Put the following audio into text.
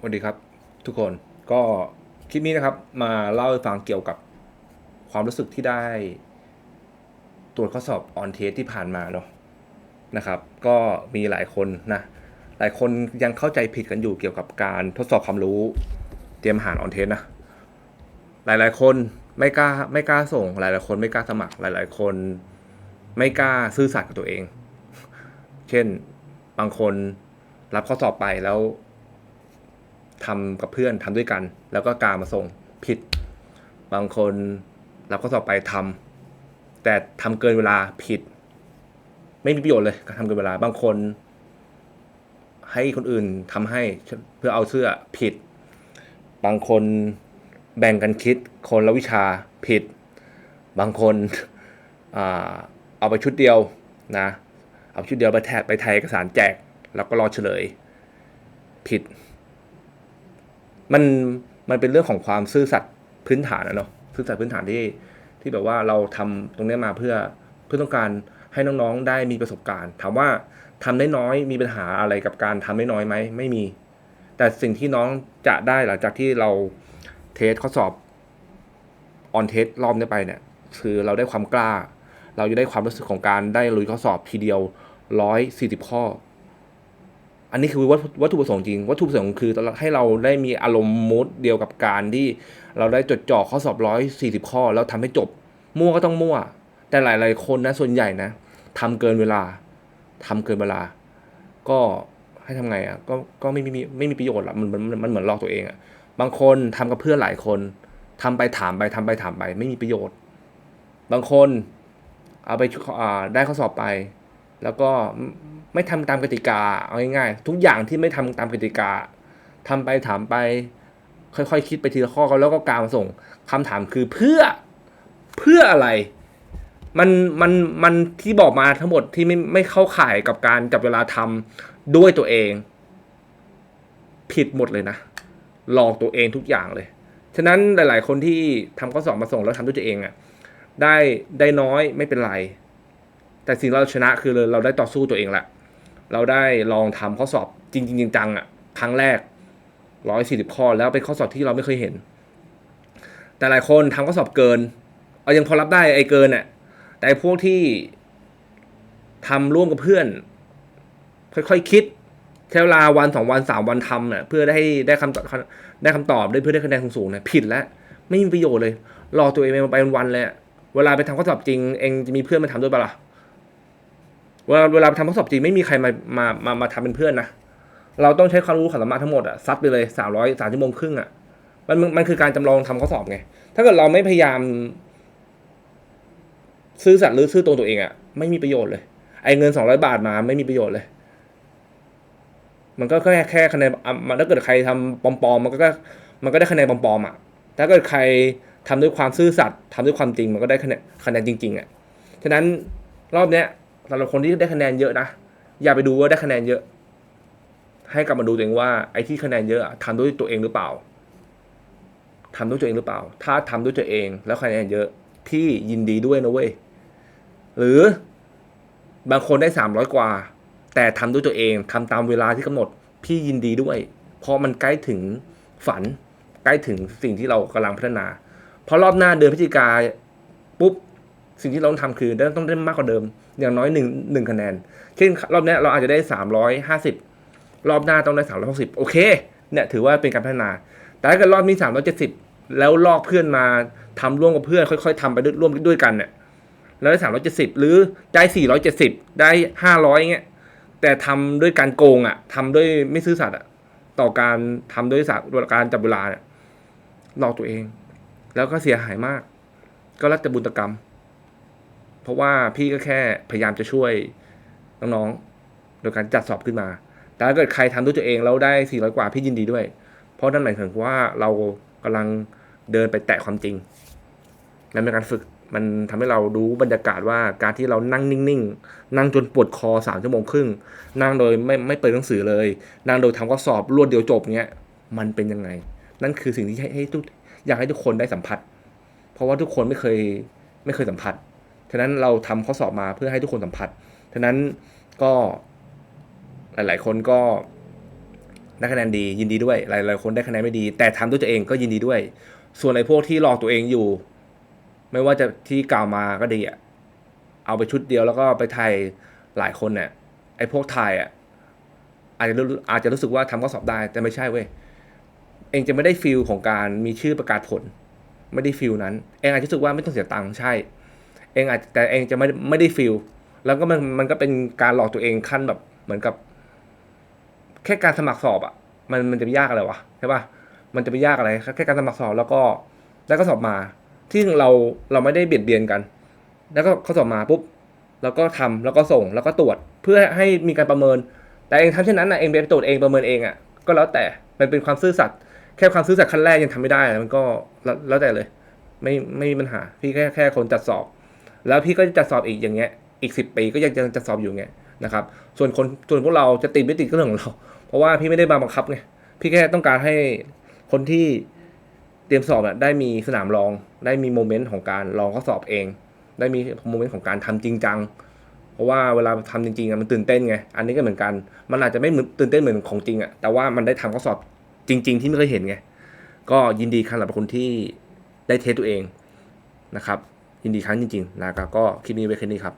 สวัสดีครับทุกคนก็คลิปนี้นะครับมาเล่าให้ฟังเกี่ยวกับความรู้สึกที่ได้ ตรวจข้อสอบออนเทสที่ผ่านมาเนาะนะครับ ก็มีหลายคนนะหลายคนยังเข้าใจผิดกันอยู่เกี่ยวกับการทดสอบความรู้เตรียมอาหารออนเทสนะหลายๆ คนไม่กล้าไม่กล้าส่ง หลายๆคนไม่กล้าสมัคร หลาย ๆ คนไม่กล้าซื่อสัตย์กับตัวเอง เช่นบางคนรับข้อสอบไปแล้ว ทำกับเพื่อนทำด้วยกัน แล้วก็กามาส่งผิด บางคนรับข้อสอบไปทำแต่ทำเกินเวลาผิด ไม่มีประโยชน์เลยการทำเกินเวลาบางคน ให้คนอื่นทำให้เพื่อเอาเสื้อผิด บางคนแบ่งกันคิดคนละวิชาผิด บางคนอเอาไปชุดเดียวนะ เอาชุดเดียวไปแทะไปไทยเอกสารแจก แล้วก็รอเฉลย ผิด มันมันเป็นเรื่องของความซื่อสัตย์พื้นฐานนะเนาะซื่อสัตย์พื้นฐานที่ที่แบบว่าเราทำตรงนี้มาเพื่อเพื่อต้องการให้น้องๆได้มีประสบการณ์ ถามว่าทำได้น้อยมีปัญหาอะไรกับการทำได้น้อยไหมไม่มี แต่สิ่งที่น้องจะได้หลังจากที่เราเทสข้อสอบออนเทสรอบนี้ไปเนี่ยคือเราได้ความกล้า เราจะได้ความรู้สึกของการได้ลุยข้อสอบทีเดียวร้อยสี่สิบข้อ อันนี้คือวัตวัตถุประสงค์จริง วัตถุประสงค์คือให้เราได้มีอารมณ์มูดเดียวกับการที่เราได้จดจ่อข้อสอบร้อยสี่สิบข้อแล้วทำให้จบ มั่วก็ต้องมั่ว แต่หลาย ๆ คนนะส่วนใหญ่นะทำเกินเวลาทำเกินเวลา ก็ให้ทำไงอะก็ก็ไม่มีไม่มีประโยชน์ละมันมันมันเหมือนลอกตัวเองอะบางคนทำกับเพื่อนหลายคนทำไปถามไปทำไปถามไป ไม่มีประโยชน์ บางคนเอาไปอ่าได้ข้อสอบไป แล้วก็ ไม่ทำตามกติกาเอาง่ายๆทุกอย่างที่ไม่ทำตามกติกาทำไปถามไป ค่อยๆคคิดไปทีละข้อแล้วก็กามาส่งคำถามคือเพื่อเพื่ออะไรมันมันมันที่บอกมาทั้งหมดที่ไม่ไม่เข้าข่ายกับการจับเวลาทำด้วยตัวเอง ผิดหมดเลยนะหลอกตัวเองทุกอย่างเลย ฉะนั้นหลาย ๆ คนที่ทำข้อสอบมาส่งแล้วทำด้วยตัวเองอะ่ะได้ได้น้อยไม่เป็นไร แต่สิ่งเราชนะคือเราได้ต่อสู้ตัวเองแหละ เราได้ลองทำข้อสอบจริงจริงจังอะครั้งแรกร้อยสี่สิบข้อแล้วเป็นข้อสอบที่เราไม่เคยเห็น แต่หลายคนทำข้อสอบเกิน เอายังพอรับได้ไอ้เกินอะแต่พวกที่ทำร่วมกับเพื่อน ค่อยๆคคิดใช้เวลาวันสองวันสามวันทำเนี่ยเพื่อได้ได้คำตอบได้คำตอบได้เพื่อได้คะแนนสูงๆเนี่ยผิดแล้ว ไม่มีประโยชน์เลย รอตัวเองไปวันๆเลยเวลาไปทำข้อสอบจริง เองจะมีเพื่อนมาทำด้วยปะล่ะ เวลาเวลาทำข้อสอบจริงไม่มีใครมามามามาทำเป็นเพื่อนนะเราต้องใช้ความรู้ความสามารถทั้งหมดอะซัดไปเลยสามร้อยสามชั่วโมงครึ่งอะมันมันคือการจำลองทำข้อสอบไง ถ้าเกิดเราไม่พยายาม ซื้อสัตว์หรือซื้อตรงตัวเองอะไม่มีประโยชน์เลย ไอ้เงินสองร้อยบาทมาไม่มีประโยชน์เลย มันก็แค่แค่คะแนนมันถ้าเกิดใครทำปลอมๆมันก็มันก็ได้คะแนนปลอมๆอะถ้าเกิดใครทำด้วยความซื่อสัตย์ทำด้วยความจริง มันก็ได้คะแนนคะแนนจริงๆอะฉะนั้นรอบเนี้ย สำหรับคนที่ได้คะแนนเยอะนะ อย่าไปดูว่าได้คะแนนเยอะ ให้กลับมาดูตัวเองว่าไอ้ที่คะแนนเยอะทำด้วยตัวเองหรือเปล่าทำด้วยตัวเองหรือเปล่า ถ้าทำด้วยตัวเองแล้วคะแนนเยอะพี่ยินดีด้วยนะเว้ย หรือบางคนได้สามร้อยกว่า แต่ทำด้วยตัวเองทำตามเวลาที่กำหนดพี่ยินดีด้วย เพราะมันใกล้ถึงฝัน ใกล้ถึงสิ่งที่เรากำลังพัฒนาพอรอบหน้าเดือนพฤศจิกาปุ๊บสิ่งที่เราต้องทำคือต้องได้มากกว่าเดิม อย่างน้อยหนึ่งหนึ่งคะแนน เช่นรอบนี้เราอาจจะได้สามร้อยห้าสิบรอบหน้าต้องได้สามร้อยหกสิบโอเค เนี่ยถือว่าเป็นการพัฒนา แต่ถ้าเกิดรอบนี้สามร้อยเจ็ดสิบแล้วลอกเพื่อนมาทำร่วมกับเพื่อน ค่อยๆทำไปร่วมด้วยกันเนี่ยแล้วได้สามร้อยเจ็ดสิบหรือได้สี่ร้อยเจ็ดสิบได้ห้าร้อยเงี้ย แต่ทำด้วยการโกงอะทำด้วยไม่ซื่อสัตย์อะ ต่อการทำด้วยการจับเวลาเนี่ยหลอกตัวเอง แล้วก็เสียหายมาก ก็รัตบุญกรรม เพราะว่าพี่ก็แค่พยายามจะช่วยน้องๆ โดยการจัดสอบขึ้นมา แต่ถ้าเกิดใครทำด้วยตัวเองแล้วได้สี่ร้อยกว่าพี่ยินดีด้วย เพราะนั่นหมายถึงว่าเรากำลังเดินไปแตะความจริงนั่นเป็นการฝึกมันทำให้เรารู้บรรยากาศว่าการที่เรานั่งนิ่งๆ นั่งจนปวดคอสามชั่วโมงครึ่ง นั่งโดยไม่ไม่เปิดหนังสือเลย นั่งโดยทำข้อสอบรวดเดียวจบเงี้ย มันเป็นยังไง นั่นคือสิ่งที่ให้ให้ทุกอยากให้ทุกคนได้สัมผัส เพราะว่าทุกคนไม่เคยไม่เคยสัมผัส ฉะนั้นเราทำข้อสอบมาเพื่อให้ทุกคนสัมผัส ฉะนั้นก็หลาย ๆ คนก็ได้คะแนนดียินดีด้วย หลายหลายคนได้คะแนนไม่ดี แต่ทำด้วยตัวเองก็ยินดีด้วย ส่วนไอ้พวกที่หลอกตัวเองอยู่ ไม่ว่าจะที่กล่าวมาก็ดีอะเอาไปชุดเดียวแล้วก็ไปถ่ายหลายคนเนี่ยไอ้พวกถ่ายอะอาจจะรู้อาจจะรู้สึกว่าทำข้อสอบได้แต่ไม่ใช่เว้ยเองจะไม่ได้ฟิลของการมีชื่อประกาศผล ไม่ได้ฟิลนั้น เองอาจจะรู้สึกว่าไม่ต้องเสียตังค์ใช่ เองอาจแต่เองจะไม่ไม่ได้ฟิลแล้วก็มันมันก็เป็นการหลอกตัวเองขั้นแบบเหมือนกับ แค่การสมัครสอบอะ มันมันจะไปยากอะไรวะใช่ปะมันจะไปยากอะไรแค่การสมัครสอบแล้วก็แล้วก็สอบมา ที่เราเราไม่ได้เบียดเบียนกัน แล้วก็เขาสอบมาปุ๊บแล้วก็ทำแล้วก็ส่งแล้วก็ตรวจเพื่อให้มีการประเมิน แต่เองทำเช่นนั้นนะเองไปตรวจเองประเมินเองอะก็แล้วแต่มันเป็นความซื่อสัตย์แค่ความซื่อสัตย์ขั้นแรกยังทำไม่ได้มันก็แล้วแต่เลย ไม่ไม่มีปัญหาพี่แค่แค่คนจัดสอบ แล้วพี่ก็จะสอบอีกอย่างเงี้ยอีกสิบปีก็ยังจะสอบอยู่เงี้ยนะครับส่วนคนส่วนพวกเราจะติดไม่ติดก็เรื่องของเรา เพราะว่าพี่ไม่ได้มาบังคับไงพี่แค่ต้องการให้คนที่เตรียมสอบอะได้มีสนามลอง ได้มีโมเมนต์ของการลองข้อสอบเอง ได้มีโมเมนต์ของการทำจริงจังเพราะว่าเวลาทำจริงๆอะมันตื่นเต้นไงอันนี้ก็เหมือนกัน มันอาจจะไม่เหมือนตื่นเต้นเหมือนของจริงอะแต่ว่ามันได้ทำข้อสอบจริง ๆ ที่ไม่เคยเห็นไงก็ยินดีครับสำหรับคนที่ได้เทสตัวเองนะครับ ยินดีครั้งจริงๆนะครับก็คลิปนี้ไว้แค่นี้ครับ